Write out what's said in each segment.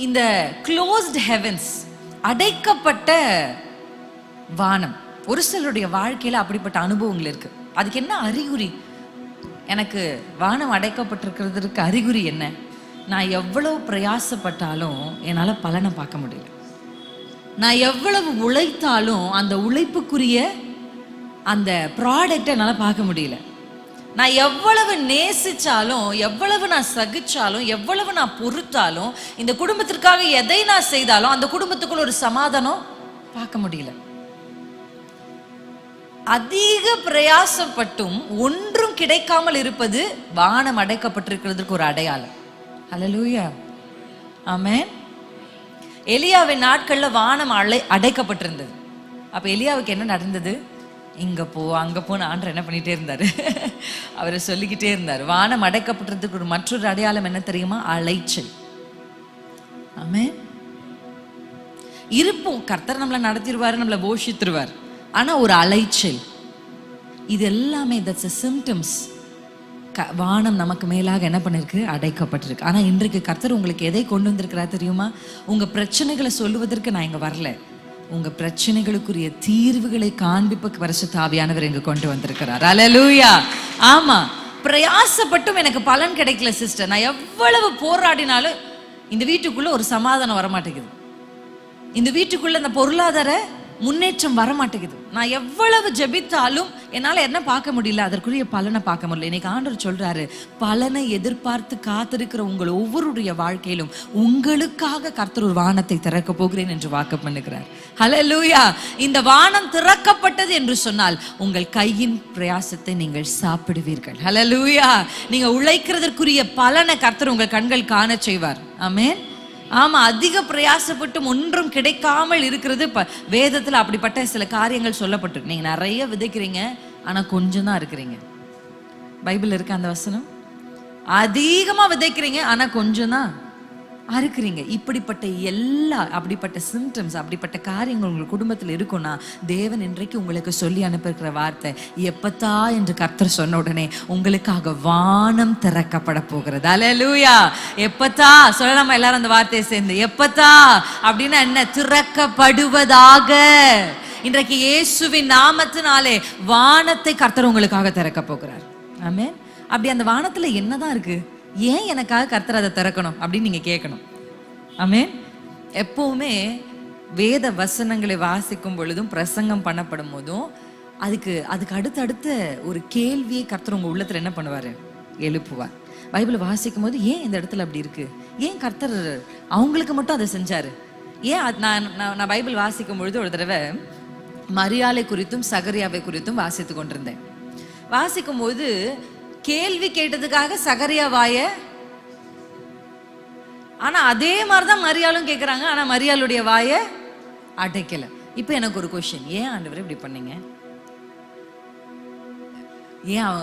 இந்த closed heavens அடைக்கப்பட்ட வானம். ஒரு சிலருடைய வாழ்க்கையில் அப்படிப்பட்ட அனுபவங்கள் இருக்கு. அதுக்கு என்ன அறிகுறி? எனக்கு வானம் அடைக்கப்பட்டிருக்கிறதுக்கு அறிகுறி என்ன? நான் எவ்வளவு பிரயாசப்பட்டாலும் என்னால் பலனை பார்க்க முடியல. நான் எவ்வளவு உழைத்தாலும் அந்த உழைப்புக்குரிய அந்த ப்ராடக்டை என்னால் பார்க்க முடியல. நான் எவ்வளவு நேசிச்சாலும் எவ்வளவு நான் சகிச்சாலும் எவ்வளவு நான் பொறுத்தாலும் இந்த குடும்பத்திற்காக எதை நான் செய்தாலும் அந்த குடும்பத்துக்குள்ள ஒரு சமாதானம் பார்க்க முடியல. அதிக பிரயாசப்பட்டும் ஒன்றும் கிடைக்காமல் இருப்பது வானம் அடைக்கப்பட்டிருக்கிறதுக்கு ஒரு அடையாளம். அலலூயா ஆமென் எலியாவின் நாட்கள்ல வானம் அடை அடைக்கப்பட்டிருந்தது. அப்ப எலியாவுக்கு என்ன நடந்தது? இங்கே போ அங்கே போன்னு ஆண்டர் என்ன பண்ணிகிட்டே இருந்தார்? அவரை சொல்லிக்கிட்டே இருந்தார். வானம் அடைக்கப்பட்டதுக்கு ஒரு மற்றொரு அடையாளம் என்ன தெரியுமா? அலைச்சல். ஆமே இருப்போம் கர்த்தர் நம்மளை நடத்திடுவார் நம்மளை போஷித்துருவார். ஆனால் ஒரு அலைச்சல். இது எல்லாமே தட்ஸ் சிம்டம்ஸ் க வானம் நமக்கு மேலாக என்ன பண்ணிருக்கு? அடைக்கப்பட்டிருக்கு. ஆனால் இன்றைக்கு கர்த்தர் உங்களுக்கு எதை கொண்டு வந்திருக்கிறா தெரியுமா? உங்கள் பிரச்சனைகளை சொல்லுவதற்கு நான் இங்கே வரல. உங்க பிரச்சனைகளுக்குரிய தீர்வுகளை காண்பிப்ப பரிசுத்த ஆவியானவர் இங்க கொண்டு வந்திருக்கிறார். அலலூயா ஆமா. பிரயாசப்பட்டும் எனக்கு பலன் கிடைக்கல சிஸ்டர் நான் எவ்வளவு போராடினாலும் இந்த வீட்டுக்குள்ள ஒரு சமாதானம் வரமாட்டேங்குது. இந்த வீட்டுக்குள்ள இந்த பொருளாதார முன்னேற்றம் வர மாட்டேங்குது நான் எவ்வளவு ஜெபித்தாலும் என்னால் என்ன பார்க்க முடியல அதற்குரிய பலனை பார்க்க முடியல. இன்னைக்கு ஆண்டவர் சொல்றாரு பலனை எதிர்பார்த்து காத்திருக்கிற உங்கள் ஒவ்வொருடைய வாழ்க்கையிலும் உங்களுக்காக கர்த்தர் ஒரு வானத்தை திறக்க போகிறேன் என்று வாக்கு பண்ணுகிறார். ஹalleluya இந்த வானம் திறக்கப்பட்டது என்று சொன்னால் உங்கள் கையின் பிரயாசத்தை நீங்கள் சாப்பிடுவீர்கள். ஹalleluya நீங்க உழைக்கிறதற்குரிய பலனை கர்த்தர் உங்கள் கண்கள் காண செய்வார். ஆமேன் ஆமா அதிக பிரயாசப்பட்டும் ஒன்றும் கிடைக்காமல் இருக்கிறது. இப்ப வேதத்துல அப்படிப்பட்ட சில காரியங்கள் சொல்லப்பட்டிருக்கு. நீங்க நிறைய விதைக்கிறீங்க ஆனா கொஞ்சம் தான் இருக்கிறீங்க. பைபிள் இருக்கு அந்த வசனம்? அதிகமா விதைக்கிறீங்க ஆனா கொஞ்சம் தான். அறுக்கிறீங்க. இப்படிப்பட்ட எல்லா அப்படிப்பட்ட சிம்டம்ஸ் அப்படிப்பட்ட காரியங்கள் உங்கள் குடும்பத்தில் இருக்கும்னா தேவன் இன்றைக்கு உங்களுக்கு சொல்லி அனுப்பியிருக்கிற வார்த்தை எப்பத்தா? என்று கர்த்தர் சொன்ன உடனே உங்களுக்காக வானம் திறக்கப்பட போகிறது. அலலூயா எப்பத்தா? சொல்லலாமா? எல்லாரும் அந்த வார்த்தையை சேர்ந்து எப்பத்தா? அப்படின்னா என்ன? திறக்கப்படுவதாக. இன்றைக்கு இயேசுவின் நாமத்தினாலே வானத்தை கர்த்தர் உங்களுக்காக திறக்க போகிறார். ஆமே அப்படி அந்த வானத்தில் என்னதான் இருக்கு? ஏன் எனக்காக கர்த்தர் அதை திறக்கணும் அப்படின்னு நீங்க கேட்கணும். ஆமே எப்பவுமே வேத வசனங்களை வாசிக்கும் பொழுதும் பிரசங்கம் பண்ணப்படும் போதும் அதுக்கு அதுக்கு அடுத்தடுத்த ஒரு கேள்வியை கர்த்தர் உங்க உள்ளத்துல என்ன பண்ணுவாரு? எழுப்புவார். பைபிளை வாசிக்கும் போது ஏன் இந்த இடத்துல அப்படி இருக்கு? ஏன் கர்த்தர் அவங்களுக்கு மட்டும் அதை செஞ்சாரு? ஏன் அது- நான் நான் நான் பைபிள் வாசிக்கும் பொழுது ஒரு தடவை மரியாதை குறித்தும் சகரியாவை குறித்தும் வாசித்து கொண்டிருந்தேன். வாசிக்கும் போது கேள்வி கேட்டதுக்காக சகரியா வாய. ஆனா அதே மாதிரிதான் மரியாளும் கேட்குறாங்க ஆனா மரியாளுடைய வாய அடைக்கல. இப்போ எனக்கு ஒரு கொஸ்டின் ஏன் ஆண்டவர் இப்படி பண்ணீங்க? ஏன்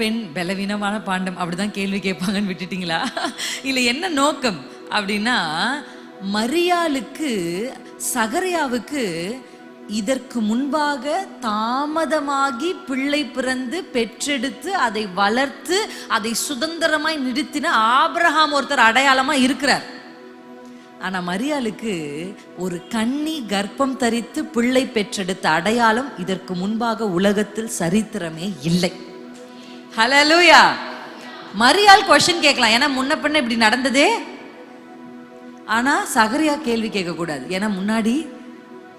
பெண் பலவீனமான பாண்டம் அப்படிதான் கேள்வி கேட்பாங்கன்னு விட்டுட்டீங்களா? இல்ல என்ன நோக்கம் அப்படின்னா மரியாளுக்கு சகரியாவுக்கு இதற்கு முன்பாக தாமதமாகி பிள்ளை பிறந்து பெற்றெடுத்து அதை வளர்த்து அதை சுதந்திரமாய் நிறுத்தின ஆபிரகாம் ஒருத்தர் அடையாளமா இருக்கிறார். ஆனா மரியாளுக்கு ஒரு கன்னி கர்ப்பம் தரித்து பிள்ளை பெற்றெடுத்த அடையாளம் இதற்கு முன்பாக உலகத்தில் சரித்திரமே இல்லை. ஹலலூயா மரியாள் கொஷின் கேட்கலாம். ஏன்னா முன்ன பின்ன இப்படி நடந்ததே. ஆனா சகரியா கேள்வி கேட்க கூடாது ஏன்னா முன்னாடி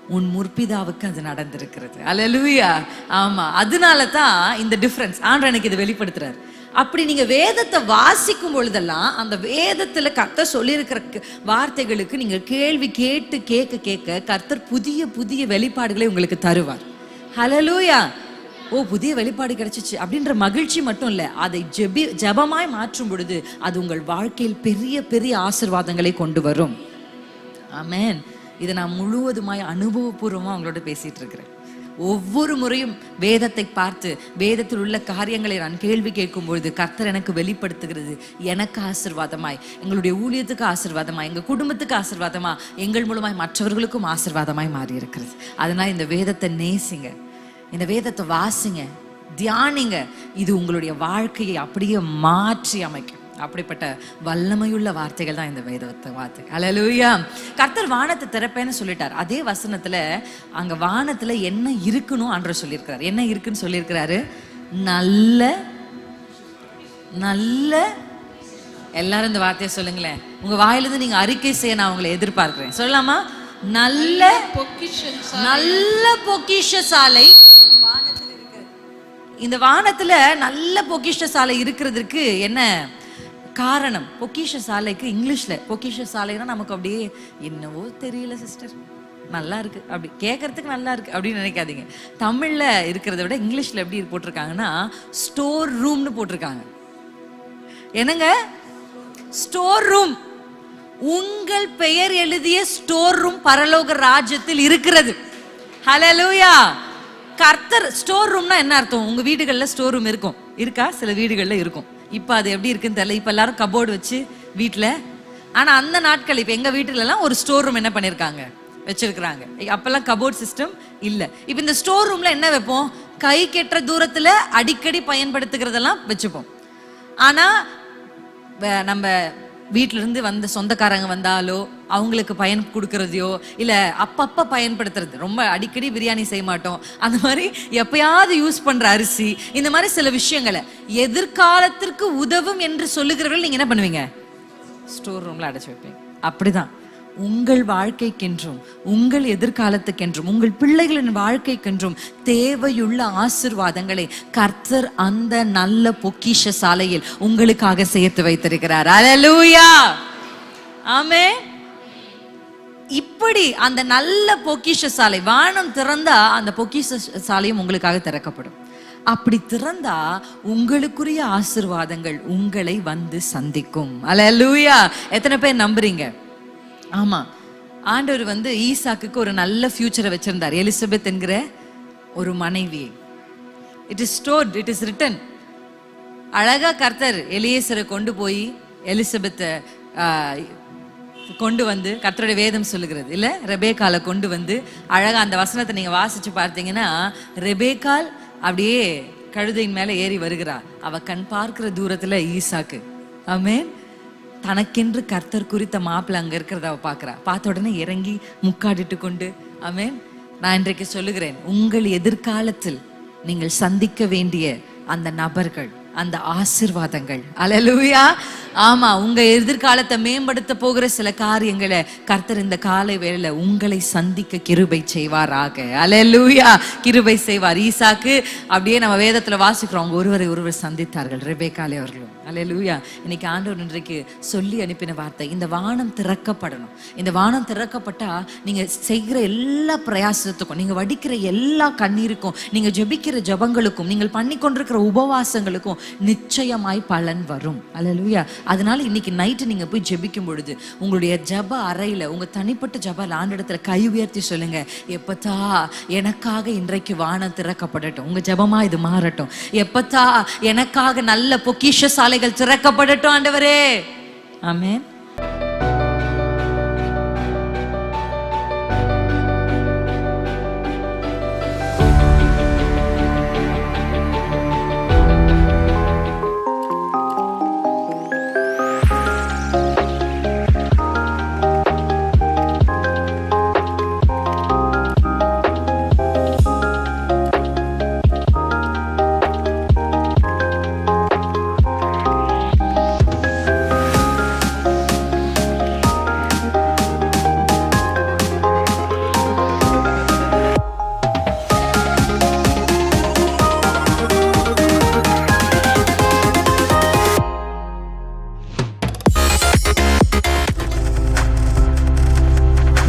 உன் முற்பிதாவுக்கு அது நடந்திருக்கிறது. அல்லேலூயா ஆமா அதனால தான் இந்த டிஃப்ரென்ஸ் ஆண்டவர் எனக்கு இது வெளிப்படுத்துறாரு. அப்படி நீங்க வேதத்தை வாசிக்கும் பொழுதெல்லாம் அந்த வேதத்துல கர்த்தர் சொல்லியிருக்கிற க- வார்த்தைகளுக்கு நீங்க கேள்வி கேட்டு கேட்க கேட்க கர்த்தர் புதிய புதிய வெளிப்பாடுகளை உங்களுக்கு தருவார். ஹலலூயா ஓ புதிய வெளிப்பாடு கிடைச்சிச்சு. அப்படின்ற மகிழ்ச்சி மட்டும் இல்லை அதை ஜெபி ஜெபமாய் மாற்றும் பொழுது அது உங்கள் வாழ்க்கையில் பெரிய பெரிய ஆசிர்வாதங்களை கொண்டு வரும். ஆமேன் இதை நான் முழுவதுமாய் அனுபவபூர்வமாக அவங்களோட பேசிட்டு இருக்கிறேன். ஒவ்வொரு முறையும் வேதத்தை பார்த்து வேதத்தில் உள்ள காரியங்களை நான் கேள்வி கேட்கும் பொழுது கர்த்தர் எனக்கு வெளிப்படுத்துகிறது. எனக்கு ஆசிர்வாதமாய் எங்களுடைய ஊழியத்துக்கு ஆசிர்வாதமாய் எங்கள் குடும்பத்துக்கு ஆசிர்வாதமா எங்கள் மூலமாய் மற்றவர்களுக்கும் ஆசிர்வாதமாய் மாறி இருக்கிறது அதனால் இந்த வேதத்தை நேசிங்க. இந்த வேதத்தை வாசிங்க. தியானிங்க. இது உங்களுடைய வாழ்க்கையை அப்படியே மாற்றி அமைக்கும். அப்படிப்பட்ட வல்லமையுள்ள வார்த்தைகள் தான் இந்த வேதத்தை வார்த்தை. அலலூயா கர்த்தர் வானத்தை திறப்பேன்னு சொல்லிட்டார். அதே வசனத்துல அங்க வானத்துல என்ன இருக்கணும் அன்ற சொல்லியிருக்கிறார். என்ன இருக்குன்னு சொல்லியிருக்கிறாரு? நல்ல நல்ல எல்லாரும் இந்த வார்த்தையை சொல்லுங்களேன். உங்க வாயிலிருந்து நீங்க அறிக்கை செய்ய நான் உங்களை எதிர்பார்க்கிறேன். சொல்லலாமா? நல்ல நல்ல பொக்கிஷ சாலை. இந்த வானத்துல நல்ல பொக்கிஷ சாலை இருக்கிறதுக்கு என்ன? காரணம். பொக்கிஷ சாலைக்கு இங்கிலீஷில் பொக்கிஷ சாலைனா நமக்கு அப்படியே என்னவோ தெரியல சிஸ்டர் நல்லா இருக்கு. அப்படி கேட்கறதுக்கு நல்லா இருக்கு அப்படின்னு நினைக்காதீங்க. தமிழ்ல இருக்கிறத விட இங்கிலீஷ்ல எப்படி போட்டிருக்காங்கன்னா ஸ்டோர் ரூம்னு போட்டிருக்காங்க. என்னங்க? ஸ்டோர் ரூம் உங்கள் பெயர் எழுதிய ஸ்டோர் ரூம் பரலோக ராஜ்யத்தில் இருக்கிறது. ஹலலூயா கர்த்தர் ஸ்டோர் ரூம்னா என்ன அர்த்தம்? உங்க வீடுகளில் ஸ்டோர் ரூம் இருக்கும். இருக்கா? சில வீடுகளில் இருக்கும். இப்போ அது எப்படி இருக்குன்னு தெரியல. இப்போ எல்லாரும் கபோர்டு வச்சு வீட்டில் ஆனா அந்த நாட்கள் இப்போ எங்க வீட்டுல எல்லாம் ஒரு ஸ்டோர் ரூம் என்ன பண்ணிருக்காங்க? வச்சிருக்கிறாங்க. அப்பெல்லாம் கபோர்ட் சிஸ்டம் இல்ல. இப்போ இந்த ஸ்டோர் ரூம்ல என்ன வைப்போம்? கை கெட்டுற தூரத்துல அடிக்கடி பயன்படுத்துகிறதெல்லாம் வச்சுப்போம். ஆனா நம்ம வீட்டிலிருந்து வந்த சொந்தக்காரங்க வந்தாலோ அவங்களுக்கு பயன் கொடுக்கறதையோ இல்லை அப்பப்போ பயன்படுத்துறது. ரொம்ப அடிக்கடி பிரியாணி செய்ய மாட்டோம். அந்த மாதிரி எப்பயாவது யூஸ் பண்ணுற அரிசி இந்த மாதிரி சில விஷயங்களை எதிர்காலத்திற்கு உதவும் என்று சொல்லுகிறவர்கள் நீங்கள் என்ன பண்ணுவீங்க? ஸ்டோர் ரூமில் அடைச்சி வைப்பீங்க. அப்படிதான். உங்கள் வாழ்க்கைக்கென்றும் உங்கள் எதிர்காலத்துக்கென்றும் உங்கள் பிள்ளைகளின் வாழ்க்கைக்கென்றும் தேவையுள்ள ஆசிர்வாதங்களை கர்த்தர் அந்த நல்ல பொக்கிஷ சாலையில் உங்களுக்காக சேர்த்து வைத்திருக்கிறார். அலலூயா ஆமே இப்படி அந்த நல்ல பொக்கிஷ சாலை வானம் திறந்தா அந்த பொக்கிஷ சாலையும் உங்களுக்காக திறக்கப்படும். அப்படி திறந்தா உங்களுக்குரிய ஆசிர்வாதங்கள் உங்களை வந்து சந்திக்கும். அல்லேலூயா எத்தனை பேர் நம்புறீங்க? ஆமா. ஆண்டவர் வந்து ஈசாக்குக்கு ஒரு நல்ல ஃபியூச்சரை வச்சிருந்தார். எலிசபெத் என்கிற ஒரு மனைவி it is stored it is written அழகா கர்த்தர் எலியேசரை கொண்டு போய் எலிசபெத்தை கொண்டு வந்து கர்த்தருடைய வேதம் சொல்லுகிறது. இல்லை ரெபேக்கால கொண்டு வந்து அழகாக அந்த வசனத்தை நீங்கள் வாசித்து பார்த்தீங்கன்னா ரெபேக்கால் அப்படியே கழுதையின் மேலே ஏறி வருகிறா. அவ கண் பார்க்கிற தூரத்தில் ஈசாக்கு. ஆமேன் தனக்கென்று கர்த்தர் குறித்த மாப்பிள்ளை அங்க இருக்கிறத அவ பார்க்கறா பார்த்த உடனே இறங்கி முக்காடிட்டு கொண்டு ஆமென். நான் இன்றைக்கு சொல்லுகிறேன் உங்கள் எதிர்காலத்தில் நீங்கள் சந்திக்க வேண்டிய அந்த நபர்கள் அந்த ஆசிர்வாதங்கள். அலலுயா ஆமா உங்க எதிர்காலத்தை மேம்படுத்த போகிற சில காரியங்களை கர்த்தர் இந்த காலை வேளையில உங்களை சந்திக்க கிருபை செய்வாராக. அலலூயா கிருபை செய்வார். ஈசாக்கு அப்படியே நம்ம வேதத்துல வாசிக்கிறோம். அவங்க ஒருவரை ஒருவர் சந்தித்தார்கள். ரெபேக்காலே அவர்களும். அலலூயா இன்னைக்கு ஆண்டவர் இன்றைக்கு சொல்லி அனுப்பின வார்த்தை. இந்த வானம் திறக்கப்படணும். இந்த வானம் திறக்கப்பட்டா நீங்க செய்கிற எல்லா பிரயாசத்துக்கும் நீங்க வடிக்கிற எல்லா கண்ணீருக்கும் நீங்க ஜெபிக்கிற ஜெபங்களுக்கும் நீங்கள் பண்ணி கொண்டிருக்கிற உபவாசங்களுக்கும் நிச்சயமாய் பலன் வரும். அலலூயா அதனால இன்னைக்கு நைட்டு நீங்க போய் ஜெபிக்கும் பொழுது உங்களுடைய ஜப அறையில உங்க தனிப்பட்ட ஜெப ஆண்டிடத்துல கை உயர்த்தி சொல்லுங்க. எப்பத்தா எனக்காக இன்றைக்கு வானம் திறக்கப்படட்டும். உங்க ஜெபமா இது மாறட்டும். எப்பத்தா எனக்காக நல்ல பொக்கிஷ சாலைகள் திறக்கப்படட்டும் ஆண்டவரே. ஆமேன்.